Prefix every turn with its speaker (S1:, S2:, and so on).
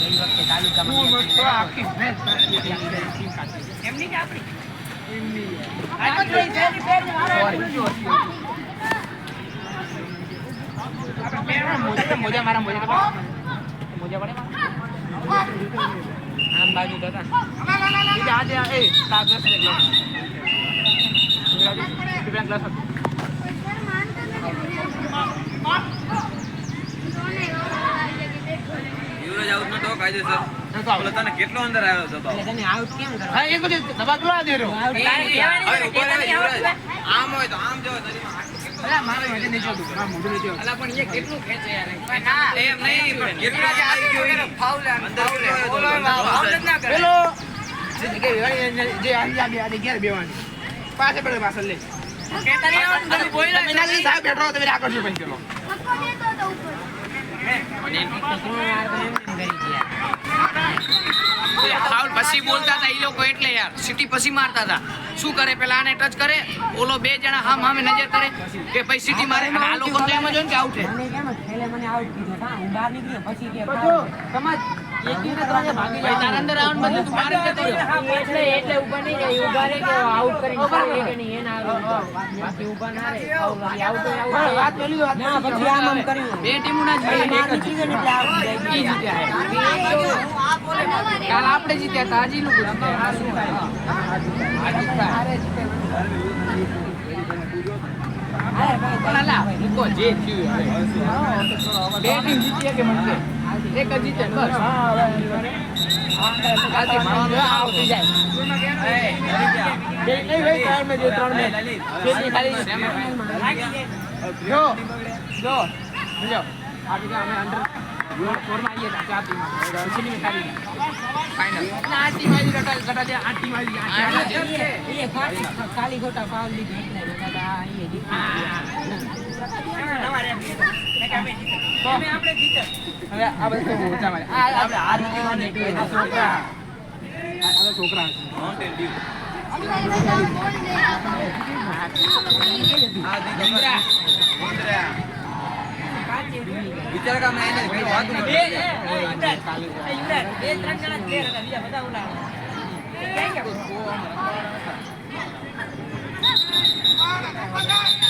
S1: ગઈ વખતે તાલુકામાં. એમની જ આપણી મોજા મોજા મારા મોજા મોજા પડે આમ બાજુ હતા આજે એ ગ્લાસ ગ્લાસ પીપળા ગ્લાસ હતો.
S2: યુવરાજ આઉટ નતો કાયદેસર બોલો તને કેટલો અંદર આવ્યો દબાવ
S1: તને આઉટ કેમ કરો
S3: હા, એક વખત દબા કરવા દે રહ્યો.
S2: આમ હોય તો આમ જો કેટલું?
S3: અલા, મારું હજી નીચે હતું. મારું મોઢું નીચે હતું.
S1: અલા પણ એ કેટલું ખેંચે યાર ના
S2: એમ નહીં પણ કેટલું આવી ગયો
S1: ફાઉલ
S2: અંદર કેટલો તો?
S1: ફાઉલ જ ના કરે
S3: પેલો જે જે આંજી આ બે- આ જગ્યાએ બેવાની. પાસે પડે પાછળ લે.
S1: કે તને આવું
S3: લીધે સાહેબ બેઠો તમે આગળ શું ભાઈ પેલો?
S1: ફાઉલ પછી બોલતા હતા એ લોકો એટલે યાર સિટી પછી મારતા હતા. શું કરે? પેલા આને ટચ કરે ઓલો બે જણા હામ હામે નજર કરે કે ભાઈ સિટી મારે અને આ લોકો તો એમ જ હોય ને કે આઉટ છે. બે
S4: ગયો ને.
S1: કાલ આપણે જીત્યા હતા હજી નું જીત્યા આ શું થાય આ જીત્યા
S4: હારે જીતે. હારે ભાઈ,
S1: પણ અલા મૂકો જે થયું બે ટીમ જીતી કે મને? એક જ જીતે બસ
S3: ખાલી
S4: ખોટા ફાઉલ લીધી આપણે જીતી.
S3: હવે આ બધું ઓછા મારે. આ આપણે આ રીતે છોકરા. આ આ છોકરા
S1: ઇન્દ્રા.
S2: ઇન્દ્રા. વિચાર કે મેં એને કઈ વાત નથી
S3: હેડો ભાઈ સાહેબ હવે મોડું થાય ઘરે હેડો
S2: નીકળી જાય હવે ગણપતિમાં શું?
S3: આ